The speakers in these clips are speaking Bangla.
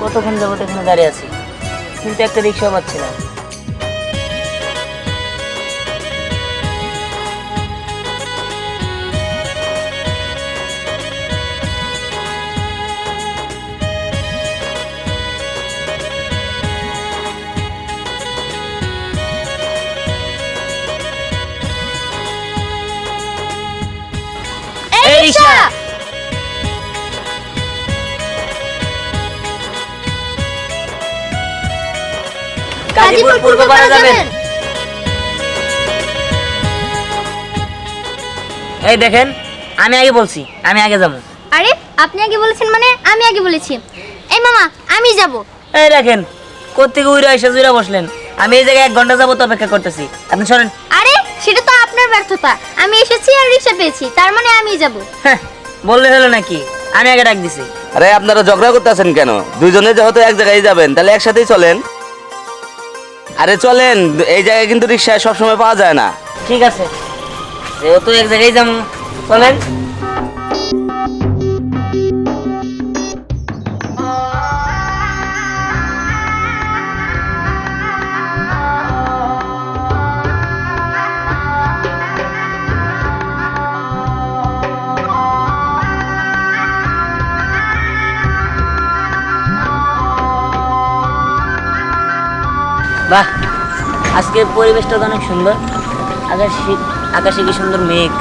কতক্ষণ যাব এখানে দাঁড়িয়ে আছি? কিন্তু একটা রিক্সাও পাচ্ছি না। রিক্সা! গাজীপুর পূর্বপাড়া যাবেন। এই দেখেন আমি আগে বলছি আমি আগে যাব। আরে আপনি আগে বলেছেন মানে আমি আগে বলেছি। এই মামা আমি যাব। এই দেখেন কোথেকে উইরা এসে জুড়ে বসলেন। আমি এই জায়গায় এক ঘণ্টা যাব তো অপেক্ষা করতেছি। আপনি শোনেন। আরে সেটা তো আপনার ব্যর্থতা। আমি এসেছি আর রিক্সা পেয়েছি তার মানে আমি যাব। হ্যাঁ বললে হলো নাকি? আমি আগে ডাক দিছি। আরে আপনারা ঝগড়া করতেছেন কেন? দুইজনে যেহেতু এক জায়গায় যাবেন তাহলে একসাথেই চলেন। আরে চলেন, এই জায়গায় কিন্তু রিক্সায় সবসময় পাওয়া যায় না। ঠিক আছে। যেহেতু এক জায়গায় যাব, চলেন। বাহ আজকের পরিবেশটা তো অনেক সুন্দর। আকাশে আকাশে কি সুন্দর মেঘ।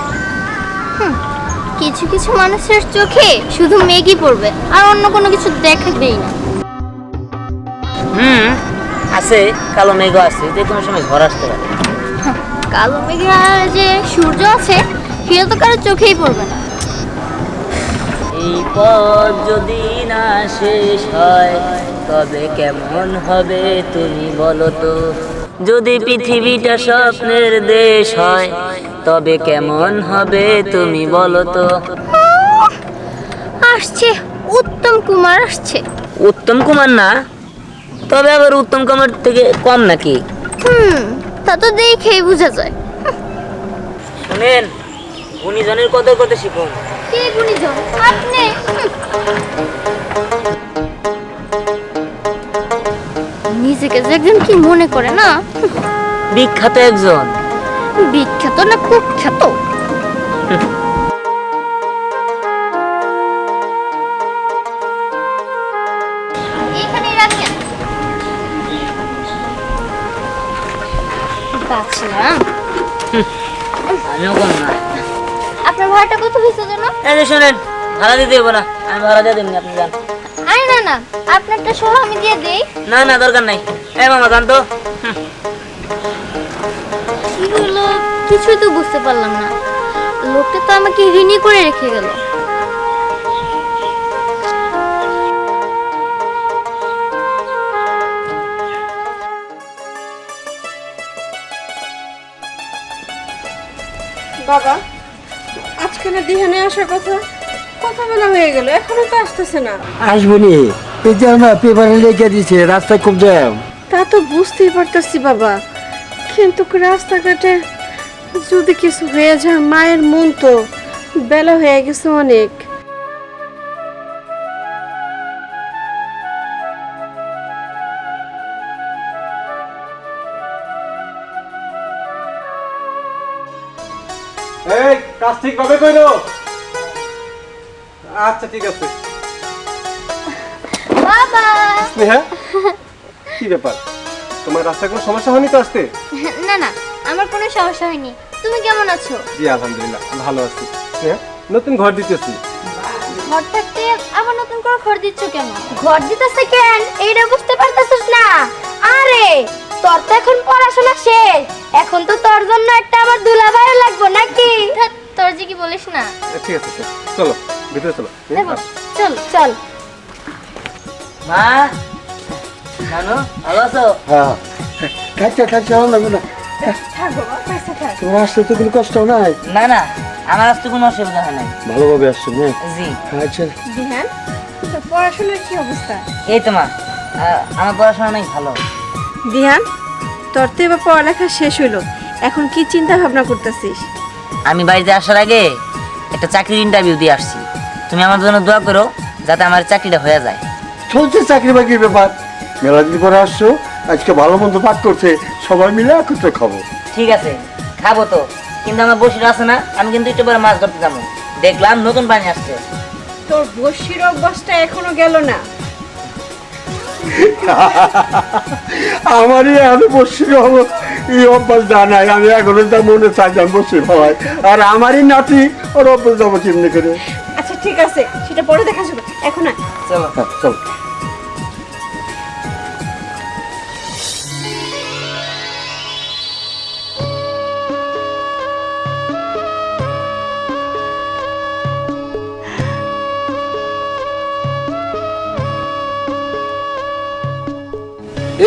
কিছু কিছু মানুষের চোখে শুধু মেঘই পড়বে আর অন্য কোনো কিছু দেখাবেই না। হুম আছে কালো মেঘও আছে যে কোনো সময় ঝড় আসতে পারে। কালো মেঘের আর যে সূর্য আছে সেটা তো কারও চোখেই পড়বে না। এই পথ যদি না শেষ হয় তবে কেমন হবে তুমি বলো তো? যদি পৃথিবীটা স্বপ্নের দেশ হয় তবে কেমন হবে তুমি বলো তো? আসছে উত্তম কুমার আসছে। উত্তম কুমার না? তবে আবার উত্তম কুমার থেকে কম নাকি? হুম তা তো দেখেই বোঝা যায়। শুনেন উনি জনের কদর করতে শিখুন? কে গুণীজন? আপনি? নিজেকে যে একজন কি মনে করে না? বিখ্যাত একজন। বিখ্যাত না কুখ্যাত? আপনার ভাড়াটা কত হয়েছে যেন? এই যে শোনেন ভাড়া দিতে দেবো না আমি ভাড়া দিয়ে দেবেন আপনি যান। আরে না আপনারটা সহ আমি দিয়ে দেই। না না দরকার নাই। এই মামা জান তো। কি হলো? কিছুই তো বুঝতে পারলাম না। লোকটা তো আমাকে ঋণী করে রেখে গেল। বাবা আজকে না দিহানে আসার কথা? কথা বলা হয়ে গেল এখনও তো আসতেছে না। আসব নি এই যে আমরা পেপারে লিখে দিছে রাস্তায় খুব জ্যাম। তা তো বুঝতেই পারতেছি বাবা কিন্তু রাস্তাঘাটে যদি কিছু হয়ে যায় মায়ের মন তো বেলা হয়ে গেছে অনেক। এই কাজ ঠিক ভাবে কইরো। আচ্ছা ঠিক আছে। বাবা। স্নেহা কি ব্যাপার? তোমার রাস্তায় কোনো সমস্যা হয়নি তো আসতে না না আমার কোনো সমস্যা হয়নি। তুমি কেমন আছো? জি আলহামদুলিল্লাহ ভালো আছি। স্নেহা নতুন ঘর দিতেছি। ঘর থাকতে আবার নতুন করে ঘর দিচ্ছ কেন? ঘর দিতেছে কেন? এইটা বুঝতে পারতেছিস না? আরে তোর তো এখন পড়াশোনা শেষ। এখন তো তোর জন্য একটা আমার দুলাভাইও লাগবে নাকি? তোর যে কি বলিস না। ঠিক আছে চলো। ভিতরে চলো। আসো। চল চল। মা জানো ভালো আছো? হ্যাঁ। খাচ্ছে খাচ্ছে আমার লাগবে না। তোমার আসতে তো কোনো কষ্ট নাই। না না আমার আসতে কোনো অসুবিধা হয় নাই। ভালোভাবে আসছো না? জি। আচ্ছা দিহান পড়াশোনার কি অবস্থা? এই তো মা। আমার পড়াশোনা অনেক ভালো। দিহান তোর তো এবার পড়ালেখা শেষ হইল। এখন কি চিন্তা ভাবনা করতেছিস? আমি বাড়িতে আসার আগে একটা চাকরির ইন্টারভিউ দিয়ে আসছি। তুমি আমার জন্য দোয়া করো যাতে আমার চাকরিটা হয়ে যায়। চলছে চাকরি বাকরির ব্যাপার। মেলা দিন পরে আসছো আজকে ভালো মন্দ পাক করছে সবাই মিলে একত্রে খাব। ঠিক আছে খাব তো কিন্তু আমার বসির আছে না আমি কিন্তু একটু পরে মাছ ধরতে যাব। দেখলাম নতুন পানি আসছে। তোর বসির অভ্যাসটা এখনও গেল না। আমারই আমি বসে হলো এই অভ্যাস দা নাই আমি এখনও যা মনে চাই যান বসে ফেলাই আর আমারই নাতি ওর অভ্যাস যাব চিন্তা করে? ঠিক আছে সেটা পরে দেখা যাবে। এখন আয়। চলো। হ্যাঁ, চল।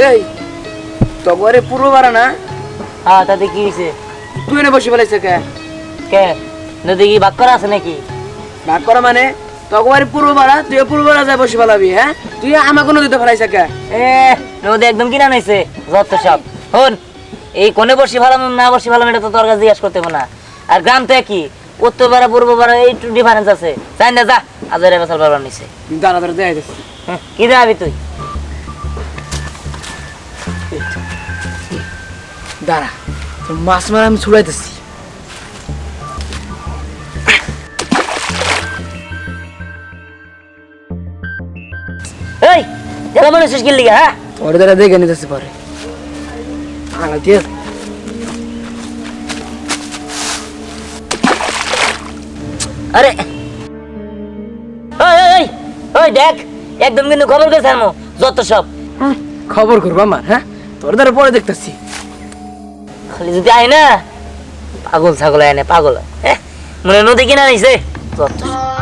এই তগরে পুরো বাড়া না? হ্যাঁ তাতে কি হয়েছে? তুই এনে বসে ফেলাইছে কে? কে? নদী কি বাক করা আছে নাকি? ভাগ করা মানে? তগরে পুরো বাড়া তুই পুরো বাড়া যায় বসে ফেলাবি হ্যাঁ? তুই আমাকে নদীতে ফেলাইছে কে এ নদী একদম কিনা নাইছে যত সব। হন এই কোনে বসি ভালো না বসি এটা তো তোর কাছে জিজ্ঞাসা করতে না। আর গ্রাম তো একই উত্তর পাড়া পূর্ব পাড়া একটু ডিফারেন্স আছে। জানি না যা আজরে বেসাল পারবার নিছে দাঁড়া দাঁড়া দেয় কি দেখাবি তুই? দাঁড়া তোর মাছ মারা আমি ছুড়াইতেছি। যেটা মনে শেষ গেলি হ্যাঁ? ওর দ্বারা দেখে নিতেছি পরে। আঙাল দিয়ে। আরে! ওই ওই, ওই দেখ একদম কিন্তু খবর গেছে আনমো যত সব। খবর করব আমার হ্যাঁ? তোর দ্বারা পরে দেখতেছি। খালি যদি আয় না পাগল ছাগল আয় না পাগল। হ্যাঁ? মনে নদী কিনা নিছে যত সব।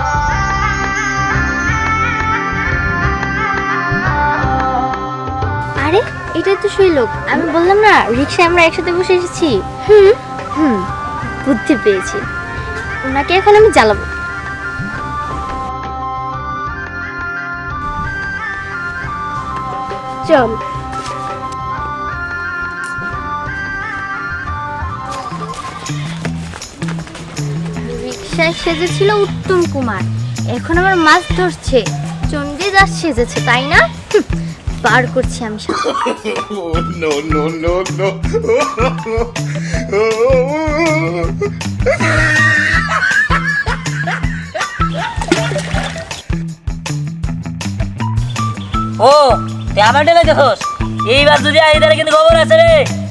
এটাই তো সেই লোক আমি বললাম না রিক্সায় আমরা একসাথে বসে এসেছি। হুম। হুম বুদ্ধি পেয়েছি। ওনাকে এখন আমি জ্বালাবো। চল। রিক্সায় সেজেছিল উত্তম কুমার। এখন আমার মাছ ধরছে। চণ্ডীদাস সেজেছে তাই না? বার করছি আমি। ও তুই আমার ডেলে দেখোস। এইবার যদি আইদারে কিন্তু খবর আছে রে।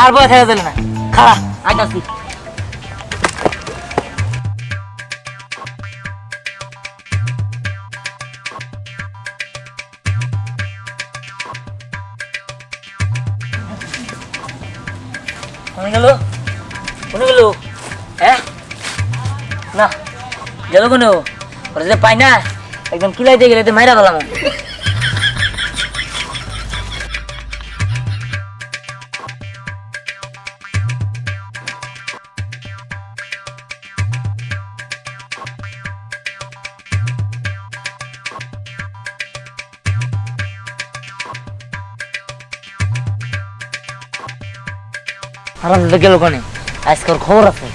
আর বয়ে থাকা যাবে না। খাড়া, আইতাছি। কোনে গেল? গেল? হ্যাঁ? না, গেল কোনে পাই না, একদম কিলাইতে গেলে তো মাইরা গেলাম। আমার তো গেল কোনে আজকে ওর খবর আছে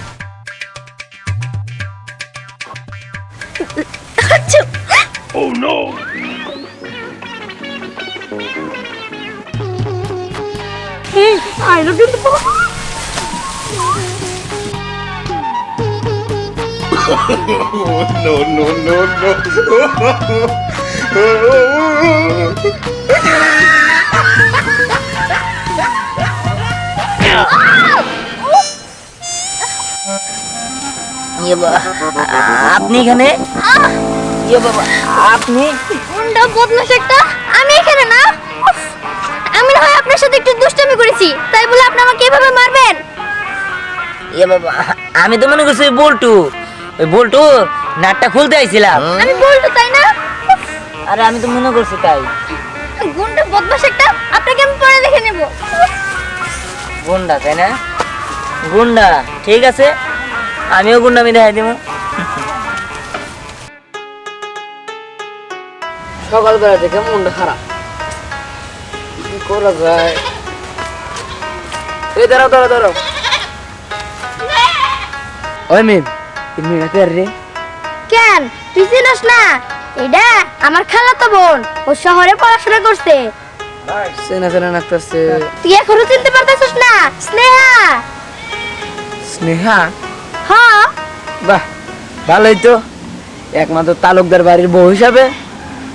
ইয়ে বাবা, আপনি এখানে? ইয়ে বাবা আপনি? গুন্ডা বদমাশ একটা আমি এখানে না? আমি না হয় আপনার সাথে একটু দুষ্টামি করেছি তাই বলে আপনি আমাকে এভাবে মারবেন? ইয়ে বাবা আমি তো মনে করছি বল্টু ওই বল্টু নাটটা খুলতে আইছিলাম। আমি বলতো তাই না? আরে আমি তো মনে করছি তাই। গুন্ডা বদমাশ একটা আপনাকে আমি পরে দেখে নেব। গুন্ডা তাই না? গুন্ডা ঠিক আছে? আমিও গুন্ডা আমি দেখাই দিব সকালবেলা থেকে মনটা খারাপ। কি করা যায়? এই দাঁড়াও দাঁড়াও দাঁড়াও। ওই মিম রে। কেন? তুই চিনস না? এটা আমার খালাতো বোন। ও শহরে পড়াশোনা করছে। চেনা চেনা লাগতেছে তুই এখনও চিনতে পারতেছিস না? স্নেহা! স্নেহা? বাহ ভালোই তো। একমাত্র তালুকদার বাড়ির বউ হিসাবে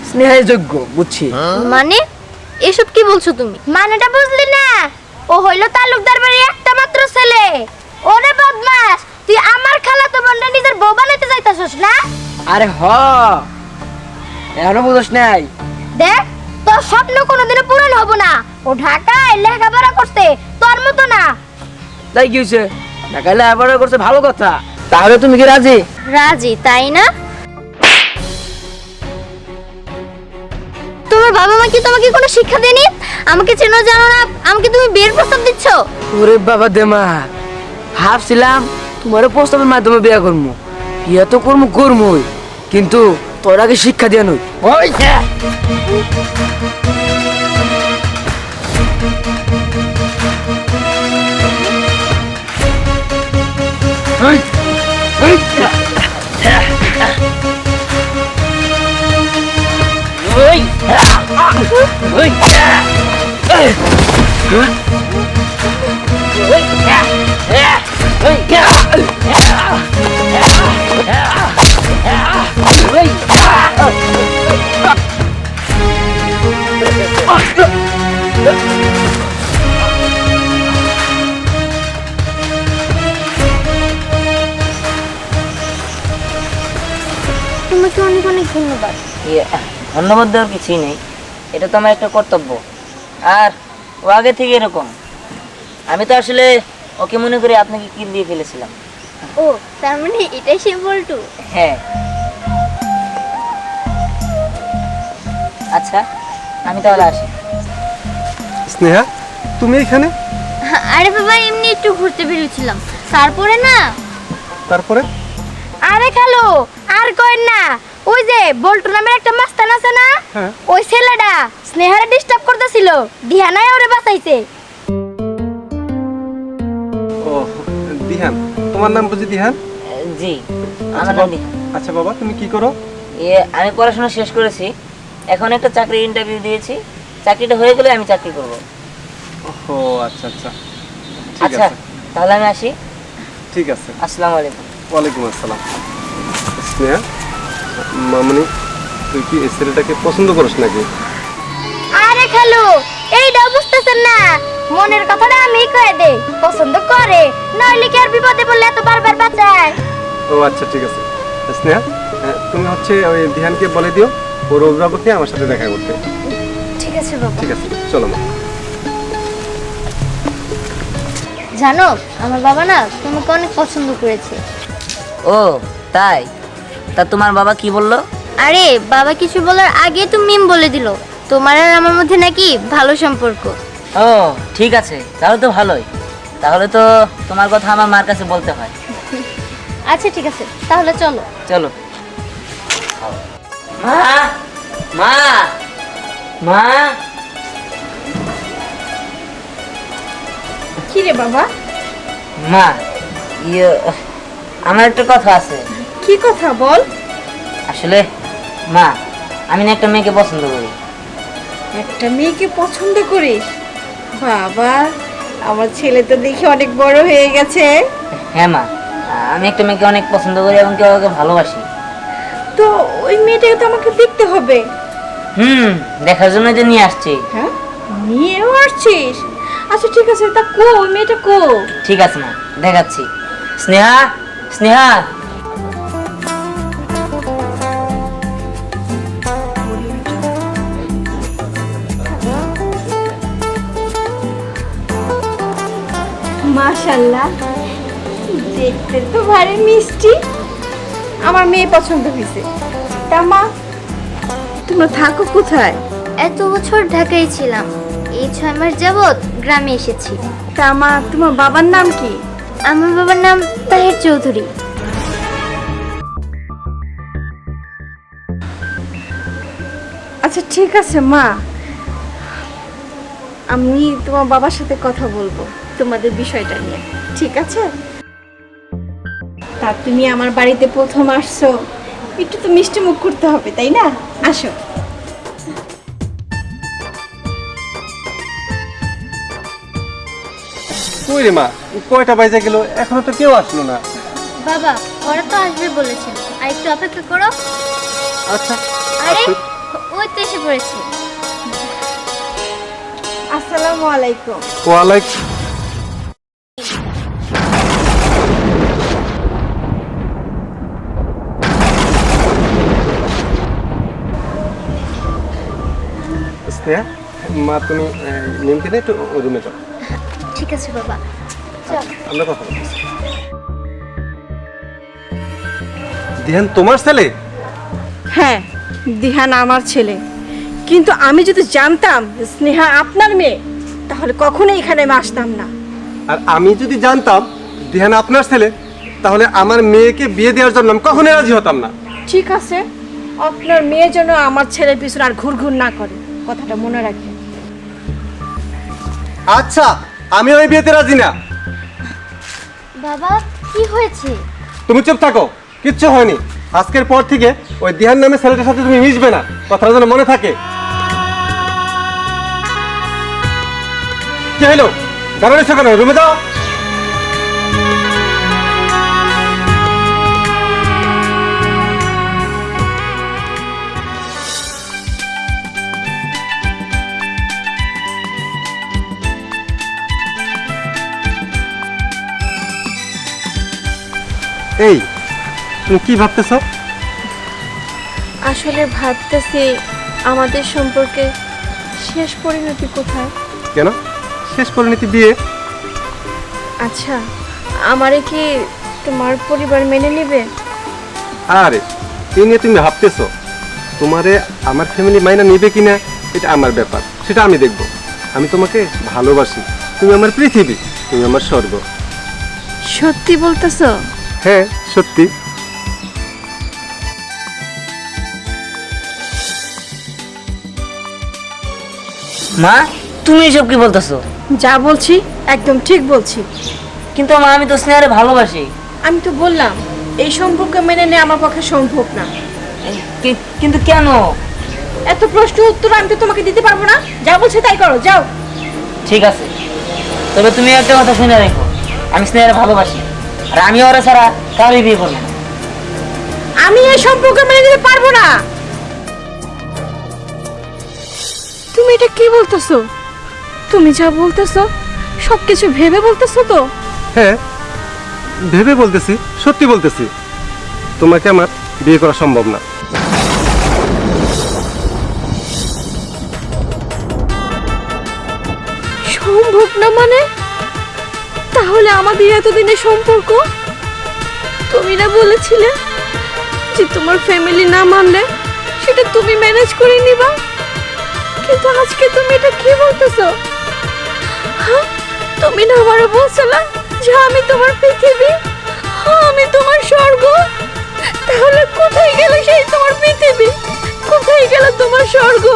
স্নেহাই যোগ্য বুঝছি। মানে? এসব কি বলছো তুমি? মানেটা বুঝলি না? ও হইল তালুকদার বাড়ির একটা মাত্র ছেলে। ওরে বদমাস তুই আমার খালাতো বোনটা নিজের বউ বানাইতে যাইতাছস না? আরে হ এখনও বুঝোস নাই। দেখ তোর স্বপ্ন কোনোদিনও পূরণ হব না। ও ঢাকায় লেখাপড়া করতে তোর মতো না। তাই কি হয়েছে ঢাকায় লেখাপড়া করছে ভালো কথা। তাহলে তুমি কি রাজি? রাজি তাই না? তোমার বাবা মা কি তোমাকে কোনো শিক্ষা দেয়নি? আমাকে চেনো জানো না আমাকে তুমি বিয়ের প্রস্তাব দিচ্ছ? ওরে বাবা দেমা ভাবছিলাম তোমার প্রস্তাবের মাধ্যমে বিয়ে করব বিয়ে তো করব করবোই কিন্তু তোর আগে শিক্ষা দিয়ে নই। ওই তোমাকে অনেক অনেক ধন্যবাদ। ইয়ে, ধন্যবাদ দেওয়ার কিছুই নেই। এটা তো আমার একটা কর্তব্য। আর ও আগে থেকে এরকম। আমি তো আসলে ওকে মনে করি আপনাকে কিল দিয়ে ফেলেছিলাম। ও তার মানে এটাই সে বলটু? হ্যাঁ। আচ্ছা আমি তাহলে আসি। স্নেহা তুমি এখানে? আরে বাবা এমনি একটু ঘুরতে বেরিয়েছিলাম। তারপরে না? তারপরে? আরে খালো আর কইন না। ওই যে বল্টু নামের একটা মাস্তান আছে না? হ্যাঁ। ওই ছেলেটা স্নেহারে ডিস্টার্ব করতেছিল দিহানায় ওরে বাঁচাইছে। ও দিহান তোমার নাম বুঝি দিহান? জি আচ্ছা আমার নাম দিহান। আচ্ছা বাবা তুমি কি করো? ইয়ে আমি পড়াশোনা শেষ করেছি। এখন একটা চাকরির ইন্টারভিউ দিয়েছি। চাকরিটা হয়ে গেলে আমি চাকরি করব। ও আচ্ছা আচ্ছা। ঠিক আচ্ছা তাহলে আমি আসি। ঠিক আছে। আসসালামু আলাইকুম। ওয়ালাইকুম আসসালাম। স্নেহা মামনি তুই কি এই ছেলেটাকে পছন্দ করিস নাকি? আরে খালু এইটা বুঝতেছেন না। মনের কথাটা আমি কয়ে দে পছন্দ করে নইলে কি আর বিপদে পড়লে এত বারবার বাঁচায়? ও আচ্ছা ঠিক আছে। স্নেহা তুমি হচ্ছে ওই দিহানকে বলে দিও ওর অভিভাবককে আমার সাথে দেখা করতে। ঠিক আছে বাবা। ঠিক আছে চলো মা। জানো আমার বাবা না তোমাকে অনেক পছন্দ করেছে। ও তাই? তা তোমার বাবা কি বলল? আরে বাবা কিছু বলার আগে তো মিম বলে দিল। তোমার আর আমার মধ্যে নাকি ভালো সম্পর্ক। ও ঠিক আছে তাহলে তো ভালোই। তাহলে তো তোমার কথা আমার মার কাছে বলতে হয়। আচ্ছা ঠিক আছে তাহলে চলো। চলো। মা মা মা। কি রে বাবা? মা ইয়ে আমার একটা কথা আছে। কি কথা বল? আসলে মা আমি না একটা মেয়েকে পছন্দ করি। একটা মেয়েকে পছন্দ করিস? বাবা আমার ছেলে তো দেখি অনেক বড় হয়ে গেছে। হ্যাঁ মা আমি একটা মেয়েকে অনেক পছন্দ করি এবং কেউ ওকে ভালোবাসি। তো ওই মেয়েটাকে তো আমাকে দেখতে হবে। হুম দেখার জন্য যে নিয়ে আসছি। হ্যাঁ? নিয়েও আসছিস? আচ্ছা ঠিক আছে তা কো ওই মেয়েটা কো? ঠিক আছে মা দেখাচ্ছি। স্নেহা স্নেহা! মাশাল্লাহ দেখতে তো ভারী মিষ্টি। আমার মেয়ে পছন্দ হয়েছে। তা মা তোমরা থাকো কোথায়? এত বছর ঢাকায় ছিলাম। এই ছয় মাস যাবৎ গ্রামে এসেছি। তা মা তোমার বাবার নাম কি? আমার বাবার নাম তাহের চৌধুরী। আচ্ছা ঠিক আছে মা। আমি তোমার বাবার সাথে কথা বলব। তোমাদের বিষয়টা নিয়ে। ঠিক আছে? তা তুমি আমার বাড়িতে প্রথম আসছো। একটু তো মিষ্টি মুখ করতে হবে তাই না? আসো। কই রে মা? কয়টা বাজে গেল? এখনও তো কেউ আসলো না। বাবা ওরা তো আসবে আর একটু অপেক্ষা করো। আচ্ছা আরে ওই তো এসে পড়েছে। আসসালামু আলাইকুম। ওয়ালাইকুম স্নেহা মা তুমি নিমকে একটু রুমে যাও। ঠিক আছে বাবা। আমরা কথা বলতেছি দিহান তোমার ছেলে? হ্যাঁ দিহান আমার ছেলে। কিন্তু আমি যদি জানতাম স্নেহা আপনার মেয়ে তাহলে কখনো এখানে আমি আসতাম না। আর আমি যদি জানতাম দিহান আপনার ছেলে তাহলে আমার মেয়েকে বিয়ে দেওয়ার জন্য আমি কখনোই রাজি হতাম না। ঠিক আছে আপনার মেয়ে যেন আমার ছেলের পিছনে আর ঘুরঘুর না করে। কথাটা মনে রাখবেন আচ্ছা আমি ওই বিয়েতে রাজি না। বাবা কি হয়েছে? তুমি চুপ থাকো কিচ্ছু হয়নি। আজকের পর থেকে ওই দিহান নামে ছেলেটার সাথে তুমি মিশবে না। কথাটা যেন মনে থাকে। কি হলো দাঁড়ানো কেন? রুমে যাও। এই তুমি কি ভাবতেছ? আসলে ভাবতেছি আমাদের সম্পর্কে শেষ পরিণতি কোথায়? কেন? শেষ পরিণতি বিয়ে? আচ্ছা আমারে কি তোমার পরিবার মেনে নেবে? আরে এই নিয়ে তুমি ভাবতেছো? তোমারে আমার ফ্যামিলি মাইনা নেবে কিনা এটা আমার ব্যাপার সেটা আমি দেখব। আমি তোমাকে ভালোবাসি। তুমি আমার পৃথিবী তুমি আমার স্বর্গ। সত্যি বলতেছো? হ্যাঁ সত্যি। মা তুমি এসব কি বলতেছো? যা বলছি একদম ঠিক বলছি। কিন্তু মা আমি তো স্নেহারে ভালোবাসি। আমি তো বললাম এই সম্পর্ক মেনে নেওয়া আমার পক্ষে সম্ভব না। কি- কিন্তু কেন? এত প্রশ্ন উত্তর আমি তো তোমাকে দিতে পারব না। যা বলছে তাই করো যাও। ঠিক আছে। তবে তুমি একটা কথা শুনে রেখো। আমি স্নেহারে ভালোবাসি। আর আমি ওরা ছাড়া কাউকে বিয়ে করব না। আমি এই সম্পর্কে মেনে নিতে পারব না। তুমি এটা কি বলতেছো? তুমি যা বলতেছো সবকিছু ভেবে বলতেছো তো? হ্যাঁ ভেবে বলতেছি সত্যি বলতেছি। তোমাকে আমার বিয়ে করা সম্ভব না। তাহলে আমাদের এতদিনের সম্পর্ক? তুমি না বলেছিলে যে তোমার ফ্যামিলি না মানলে সেটা তুমি ম্যানেজ করে নিবা? কিন্তু আজকে তুমি এটা কি বলতেছো? হ্যাঁ? তুমি না আমারে বলছিলে যে আমি তোমার পৃথিবী? হ্যাঁ, আমি তোমার স্বর্গ। তাহলে কোথায় গেল সেই তোমার পৃথিবী? কোথায় গেল তোমার স্বর্গ?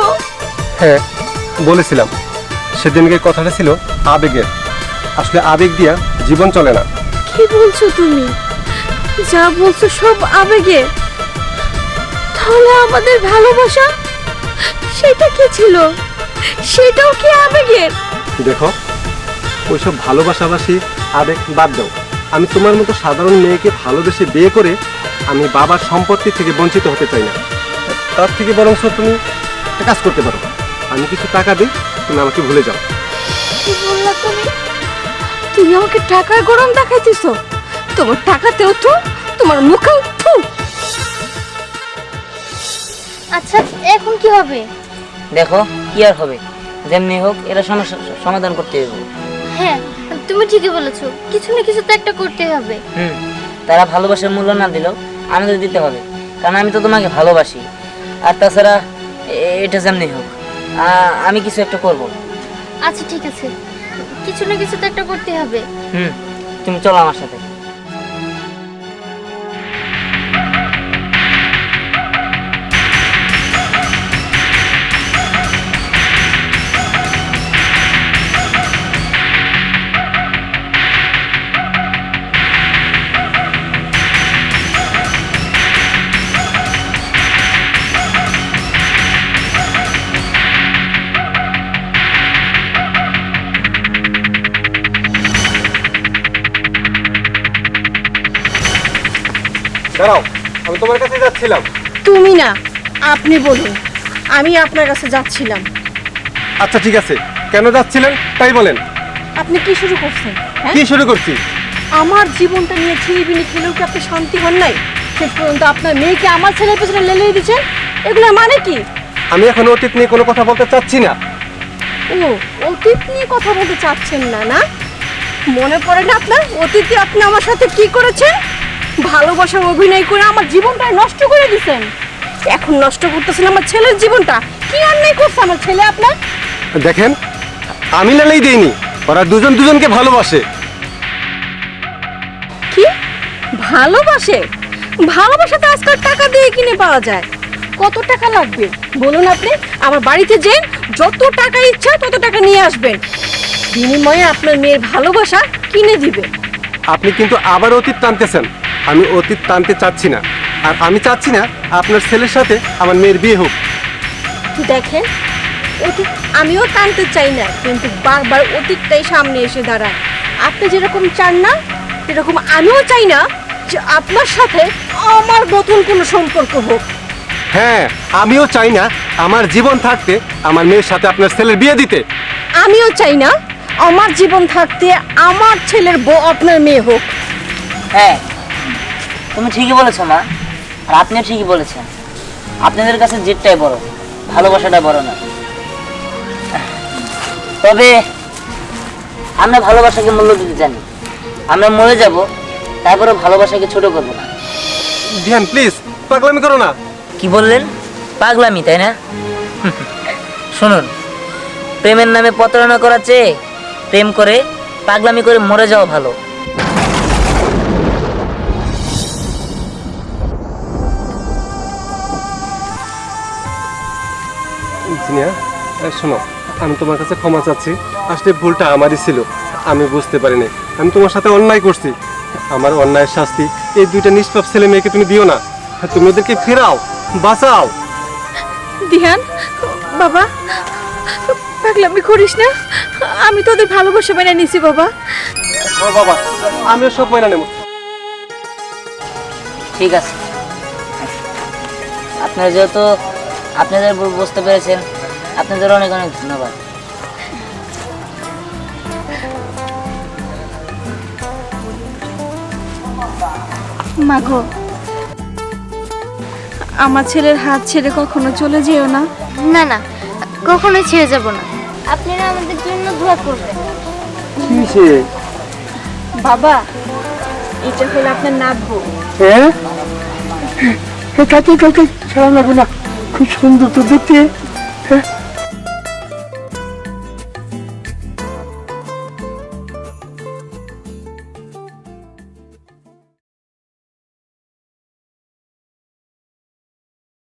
হ্যাঁ বলেছিলাম। সেদিনকে কথাটা ছিল আবেগের। আসলে আবেগ দিয়া জীবন চলে না। কি বলছো তুমি? যা বলছো সব আবেগে। তাহলে আমাদের ভালোবাসা সেটা কি ছিল? সেটাও কি আবেগের? দেখো ওইসব ভালোবাসাবাসি আবেগ বাদ দাও। আমি তোমার মতো সাধারণ মেয়েকে ভালোবেসে বিয়ে করে আমি বাবার সম্পত্তি থেকে বঞ্চিত হতে চাই না। তার থেকে বরং তুমি একটা কাজ করতে পারো। আমি কিছু টাকা দিই তুমি আমাকে ভুলে যাও। কি বললা তুমি? তুমি আমাকে টাকার গরম দেখাইতেছো? তোমার টাকাতেও তো তোমার মুখেও থু আচ্ছা এখন কি হবে? দেখো কি আর হবে? যেমনি হোক এটা সমস্যা সমাধান করতে হবে হ্যাঁ তুমি ঠিকই বলেছ। কিছু না কিছু তো একটা করতে হবে। হুম তারা ভালোবাসার মূল্য না দিলেও আমাদের দিতে হবে। কারণ আমি তো তোমাকে ভালোবাসি। আর তাছাড়া এটা যেমনি হোক আমি কিছু একটা করব। আচ্ছা ঠিক আছে। কিছু না কিছু তো একটা করতে হবে। হুম তুমি চলো আমার সাথে। না আপনি বলুন আমি আপনার কাছে যাচ্ছিলাম। আচ্ছা ঠিক আছে। কেন যাচ্ছিলেন? তাই বলেন। আপনি কি শুরু করছেন হ্যাঁ? কি শুরু করছি? আমার জীবনটা নিয়ে ছিনিবিনি খেলেও কি আপনি শান্তি হন নাই? শেষ পর্যন্ত আপনার মেয়েকে আমার ছেলের পেছনে লেলিয়ে দিচ্ছেন এগুলোর মানে কি? আমি এখন অতীত নিয়ে কোনো কথা বলতে চাচ্ছি না। ও অতীত নিয়ে কথা বলতে চাচ্ছেন না না? মনে পড়ে না আপনার? অতীতে আপনি আমার সাথে কি করেছেন? ভালোবাসার অভিনয় করে আমার জীবনটা নষ্ট করে দিছেন এখন নষ্ট করতেছেন আমার ছেলের জীবনটা। কি অন্যায় করছে আমার ছেলে আপনার? দেখেন আমি লালাই দেইনি ওরা দুজন দুজনকে ভালোবাসে। কি? ভালোবাসে? ভালোবাসা তো আজকাল টাকা দিয়ে কিনে পাওয়া যায়। কত টাকা লাগবে? বলুন আপনি আমার বাড়িতে যেন যত টাকা ইচ্ছা তত টাকা নিয়ে আসবেন। বিনিময়ে আপনার মেয়ের ভালোবাসা কিনে দিবে। আপনি কিন্তু আবার অতীত টানতেছেন। আমি অতীত টানতে চাচ্ছি না। আর আমি চাচ্ছি না আপনার ছেলের সাথে আমার মেয়ের বিয়ে হোক। দেখেন? অতীত আমিও টানতে চাই না কিন্তু বারবার অতীতটাই সামনে এসে দাঁড়ায়। আপনি যেরকম চান না সেরকম আমিও চাই না যে আপনার সাথে আমার নতুন কোনো সম্পর্ক হোক। হ্যাঁ আমিও চাই না আমার জীবন থাকতে আমার মেয়ের সাথে আপনার ছেলের বিয়ে দিতে। আমিও চাই না আমার জীবন থাকতে আমার ছেলের বউ আপনার মেয়ে হোক। হ্যাঁ তুমি ঠিকই বলেছ মা। আর আপনিও ঠিকই বলেছেন। আপনাদের কাছে জেদটাই বড় ভালোবাসাটা বড় না। তবে আমরা ভালোবাসাকে মূল্য দিতে জানি। আমরা মরে যাব তারপরে ভালোবাসাকে ছোট করব না। ধ্যান প্লিজ পাগলামি করো না। কি বললেন? পাগলামি তাই না? শুনুন প্রেমের নামে প্রতারণা করা চেয়ে প্রেম করে পাগলামি করে মরে যাওয়া ভালো। জিনিয়া শোনো আমি তোমার কাছে ক্ষমা চাচ্ছি। আসলে ভুলটা আমারই ছিল আমি বুঝতে পারিনি। আমি তোমার সাথে অন্যায় করছি। আমার অন্যায়ের শাস্তি এই দুইটা নিষ্পাপ ছেলে মেয়েকে তুমি দিও না। তুমি ওদেরকে ফেরাও বাঁচাও। দিহান বাবা পাগলামি করিস না। আমি তোদের ভালোবাসা মেনে নিছি বাবা। ও বাবা আমিও সব মাইনা নেব। ঠিক আছে। আপনারা যেহেতু আপনাদের বুঝতে পেরেছেন আপনাদের অনেক অনেক ধন্যবাদ। মাগো আমার ছেলের হাত ছেড়ে কখনো চলে যেও না। না না কখনোই ছেড়ে যাব না। আপনারা আমাদের জন্য দোয়া করবেন। কিসে? বাবা এটা হলো আপনার নাতবু। হ্যাঁ? কাকে কাকে ছাড়া লাগবে না। খুব সুন্দর তো দেখতে।